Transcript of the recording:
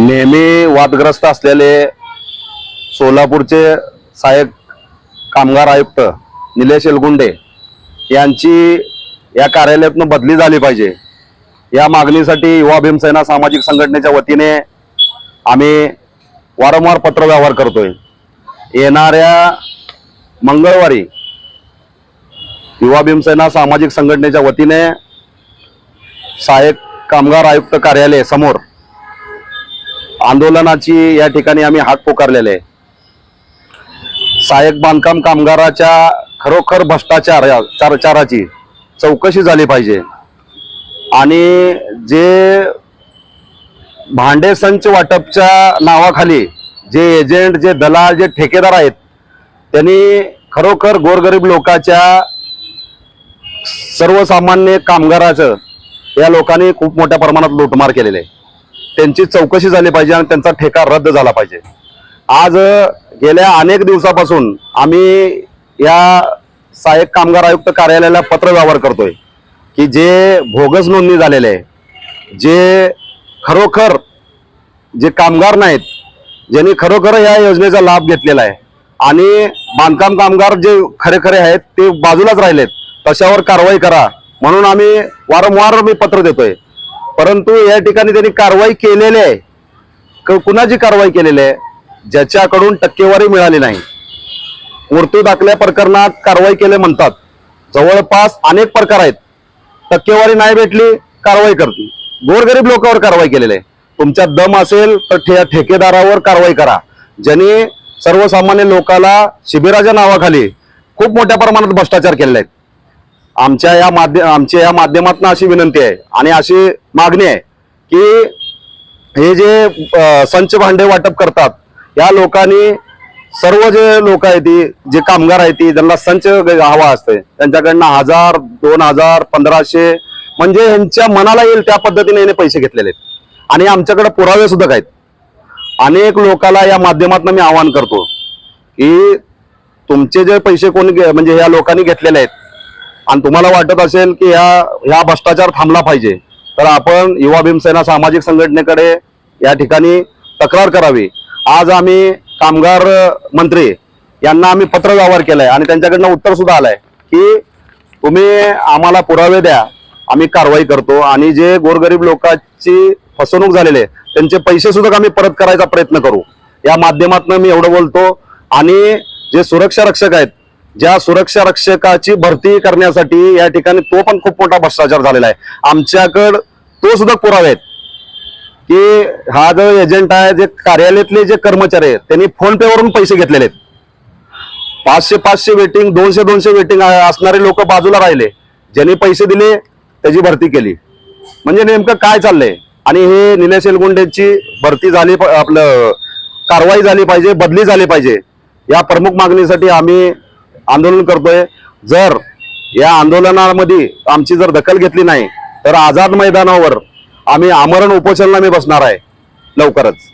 नेहमी वादग्रस्त असलेले सोलापूरचे सहाय्यक कामगार आयुक्त निलेश एलगुंडे यांची या कार्यालयातून बदली झाली पाहिजे. या मागणीसाठी युवा भीमसेना सामाजिक संघटनेच्या वतीने आम्ही वारंवार पत्रव्यवहार करतोय. येणाऱ्या मंगळवारी युवा भीमसेना सामाजिक संघटनेच्या वतीने सहाय्यक कामगार आयुक्त कार्यालय समोर आंदोलनाची या ठिकाणी आम्ही हाक पुकारलेले. आहे सहाय्यक बांधकाम कामगाराच्या खरोखर भ्रष्टाचार चाराची चौकशी झाली पाहिजे. आणि जे भांडे संच वाटपच्या नावाखाली जे एजंट जे दलाल जे ठेकेदार आहेत त्यांनी खरोखर गोरगरीब लोकांच्या सर्वसामान्य कामगाराचं या लोकांनी खूप मोठ्या प्रमाणात लुटमार केलेले. आहे त्यांची चौकशी झाली पाहिजे आणि त्यांचा ठेका रद्द झाला पाहिजे. आज गेल्या अनेक दिवसापासून आम्ही या सहाय्यक कामगार आयुक्त कार्यालयाला पत्र व्यवहार करतोय की जे भोगस नोंदणी झालेले आहे जे खरोखर जे कामगार नाहीत ज्यांनी खरोखर या योजनेचा लाभ घेतलेला आहे आणि बांधकाम कामगार जे खरे खरे आहेत ते बाजूलाच राहिलेत तशावर कारवाई करा म्हणून आम्ही वारंवार मी पत्र देतोय. परंतु या ठिकाणी त्यांनी कारवाई केलेली आहे. क- कुणाची कारवाई केलेली आहे? ज्याच्याकडून टक्केवारी मिळाली नाही. मृत्यू दाखल्या प्रकरणात कारवाई केले म्हणतात. जवळपास अनेक प्रकार आहेत. टक्केवारी नाही भेटली कारवाई करते गोरगरीब लोकांवर कारवाई केलेली आहे. तुमच्या दम असेल तर ठे ठेकेदारावर कारवाई करा. ज्यांनी सर्वसामान्य लोकाला शिबिराच्या नावाखाली खूप मोठ्या प्रमाणात भ्रष्टाचार केलेले आहेत. आमच्या या माध्यम आमच्या या माध्यमातून अशी विनंती आहे आणि अशी मागणी आहे की हे जे संच भांडे वाटप करतात या लोकांनी सर्व जे लोक आहेत ती जे कामगार आहेत ती ज्यांना संच हवा असते त्यांच्याकडनं हजार दोन हजार पंधराशे म्हणजे ह्यांच्या मनाला येईल त्या पद्धतीने याने पैसे घेतलेले आहेत. आणि आमच्याकडे पुरावे सुद्धा आहेत. अनेक लोकाला या माध्यमातून मी आवाहन करतो की तुमचे जे पैसे कोणी घे- म्हणजे या लोकांनी घेतलेले आहेत आणि तुम्हाला वाटत असेल की ह्या ह्या भ्रष्टाचार थांबला पाहिजे तर आपण युवा भीमसेना सामाजिक संघटनेकडे या ठिकाणी तक्रार करावी. आज आम्ही कामगार मंत्री यांना आम्ही पत्र व्यवहार केलाय आणि त्यांच्याकडनं उत्तर सुद्धा आलंय की तुम्ही आम्हाला पुरावे द्या आम्ही कारवाई करतो आणि जे गोरगरीब लोकांची फसवणूक झालेली आहे त्यांचे पैसे सुद्धा आम्ही परत करायचा प्रयत्न करू. या माध्यमातून मी एवढं बोलतो आणि जे सुरक्षा रक्षक आहेत ज्या सुरक्षा रक्षकाची भरती करण्यासाठी या ठिकाणी तो पण खूप मोठा भ्रष्टाचार झालेला आहे. आमच्याकडं तो सुद्धा पुरावे आहेत. की हा जो एजंट आहे जे कार्यालयातले जे कर्मचारी आहेत त्यांनी फोन पे वरून पैसे घेतलेले आहेत. पाचशे पाचशे वेटिंग दोनशे दोनशे वेटिंग असणारे लोक बाजूला राहिले. ज्यांनी पैसे दिले त्याची भरती केली. म्हणजे नेमकं काय चाललंय? आणि हे निलेश एलगुंडेची भरती झाली प- आपलं कारवाई झाली पाहिजे बदली झाली पाहिजे या प्रमुख मागणीसाठी आम्ही आंदोलन करतोय. जर या आंदोलनामध्ये आमची जर दखल घेतली नाही तर आझाद मैदानावर आम्ही आमरण उपोषणाला मी बसणार आहे लवकरच.